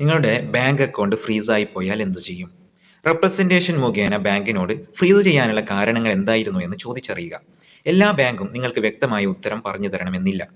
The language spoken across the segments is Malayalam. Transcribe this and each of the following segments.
നിങ്ങളുടെ ബാങ്ക് അക്കൗണ്ട് ഫ്രീസായി പോയാൽ എന്ത് ചെയ്യും? റെപ്രസെന്റേഷൻ മുഖേന ബാങ്കിനോട് ഫ്രീസ് ചെയ്യാനുള്ള കാരണങ്ങൾ എന്തായിരുന്നു എന്ന് ചോദിച്ചറിയുക. എല്ലാ ബാങ്കും നിങ്ങൾക്ക് വ്യക്തമായ ഉത്തരം പറഞ്ഞു തരണമെന്നില്ല.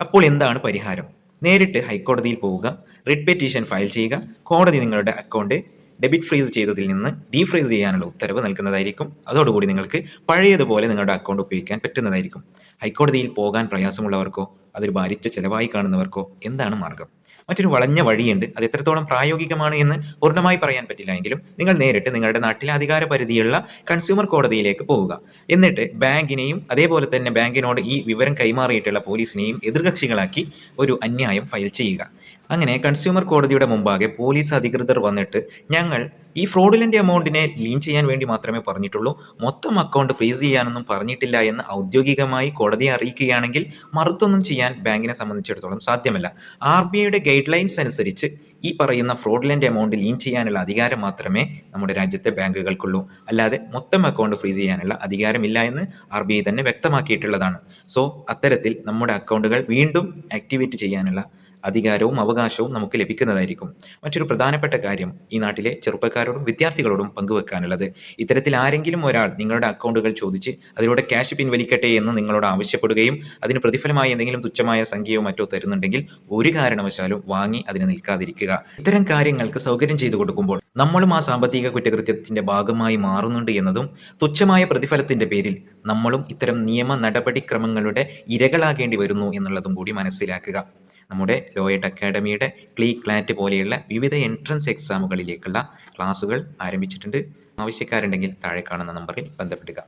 അപ്പോൾ എന്താണ് പരിഹാരം? നേരിട്ട് ഹൈക്കോടതിയിൽ പോവുക റിട്ട് പെറ്റീഷൻ ഫയൽ ചെയ്യുക കോടതി നിങ്ങളുടെ അക്കൗണ്ട് ഡെബിറ്റ് ഫ്രീസ് ചെയ്തതിൽ നിന്ന് ഡീഫ്രീസ് ചെയ്യാനുള്ള ഉത്തരവ് നൽകുന്നതായിരിക്കും. അതോടുകൂടി നിങ്ങൾക്ക് പഴയതുപോലെ നിങ്ങളുടെ അക്കൗണ്ട് ഉപയോഗിക്കാൻ പറ്റുന്നതായിരിക്കും. ഹൈക്കോടതിയിൽ പോകാൻ പ്രയാസമുള്ളവർക്കോ അതൊരു ഭാരിച്ച ചിലവായി കാണുന്നവർക്കോ എന്താണ് മാർഗം? മറ്റൊരു വളഞ്ഞ വഴിയുണ്ട്. അത് എത്രത്തോളം പ്രായോഗികമാണ് എന്ന് പൂർണമായി പറയാൻ പറ്റില്ല എങ്കിലും നിങ്ങൾ നേരിട്ട് നിങ്ങളുടെ നാട്ടിലെ അധികാര പരിധിയുള്ള കൺസ്യൂമർ കോടതിയിലേക്ക് പോവുക. എന്നിട്ട് ബാങ്കിനെയും അതേപോലെ തന്നെ ബാങ്കിനോട് ഈ വിവരം കൈമാറിയിട്ടുള്ള പോലീസിനെയും എതിർകക്ഷികളാക്കി ഒരു അന്യായം ഫയൽ ചെയ്യുക. അങ്ങനെ കൺസ്യൂമർ കോടതിയുടെ മുമ്പാകെ പോലീസ് അധികൃതർ വന്നിട്ട് ഞങ്ങൾ ഈ ഫ്രോഡിലന്റ് എമൗണ്ടിനെ ലീൻ ചെയ്യാൻ വേണ്ടി മാത്രമേ പറഞ്ഞിട്ടുള്ളൂ. മൊത്തം അക്കൗണ്ട് ഫ്രീസ് ചെയ്യാനൊന്നും പറഞ്ഞിട്ടില്ല എന്ന് ഔദ്യോഗികമായി കോടതിയെ അറിയിക്കുകയാണെങ്കിൽ മറുത്തൊന്നും ചെയ്യാൻ ബാങ്കിനെ സംബന്ധിച്ചിടത്തോളം സാധ്യമല്ല. ആർ ബി ഐയുടെ ഗൈഡ് ലൈൻസ് അനുസരിച്ച് ഈ പറയുന്ന ഫ്രോഡിലന്റ് എമൗണ്ട് ലീൻ ചെയ്യാനുള്ള അധികാരം മാത്രമേ നമ്മുടെ രാജ്യത്തെ ബാങ്കുകൾക്കുള്ളൂ. അല്ലാതെ മൊത്തം അക്കൗണ്ട് ഫ്രീസ് ചെയ്യാനുള്ള അധികാരമില്ല എന്ന് ആർ ബി ഐ തന്നെ വ്യക്തമാക്കിയിട്ടുള്ളതാണ്. സോ അത്തരത്തിൽ നമ്മുടെ അക്കൗണ്ടുകൾ വീണ്ടും ആക്ടിവേറ്റ് ചെയ്യാനുള്ള അധികാരവും അവകാശവും നമുക്ക് ലഭിക്കുന്നതായിരിക്കും. മറ്റൊരു പ്രധാനപ്പെട്ട കാര്യം ഈ നാട്ടിലെ ചെറുപ്പക്കാരോടും വിദ്യാർത്ഥികളോടും പങ്കുവെക്കാനുള്ളത്. ഇത്തരത്തിൽ ആരെങ്കിലും ഒരാൾ നിങ്ങളുടെ അക്കൗണ്ടുകൾ ചോദിച്ച് അതിലൂടെ ക്യാഷ് പിൻവലിക്കട്ടെ എന്ന് നിങ്ങളോട് ആവശ്യപ്പെടുകയും അതിന് പ്രതിഫലമായി എന്തെങ്കിലും തുച്ഛമായ സംഖ്യയോ മറ്റോ തരുന്നുണ്ടെങ്കിൽ ഒരു കാരണവശാലും വാങ്ങി അതിന് നിൽക്കാതിരിക്കുക. ഇത്തരം കാര്യങ്ങൾക്ക് സൗകര്യം ചെയ്തു കൊടുക്കുമ്പോൾ നമ്മളും ആ സാമ്പത്തിക കുറ്റകൃത്യത്തിന്റെ ഭാഗമായി മാറുന്നുണ്ട് എന്നതും തുച്ഛമായ പ്രതിഫലത്തിന്റെ പേരിൽ നമ്മളും ഇത്തരം നിയമ നടപടിക്രമങ്ങളുടെ ഇരകളാകേണ്ടി വരുന്നു എന്നുള്ളതും കൂടി മനസ്സിലാക്കുക. നമ്മുടെ ലോയഡ് അക്കാഡമിയുടെ ക്ലീ ക്ലാറ്റ് പോലെയുള്ള വിവിധ എൻട്രൻസ് എക്സാമുകളിലേക്കുള്ള ക്ലാസുകൾ ആരംഭിച്ചിട്ടുണ്ട്. ആവശ്യക്കാരുണ്ടെങ്കിൽ താഴെ കാണുന്ന നമ്പറിൽ ബന്ധപ്പെടുക.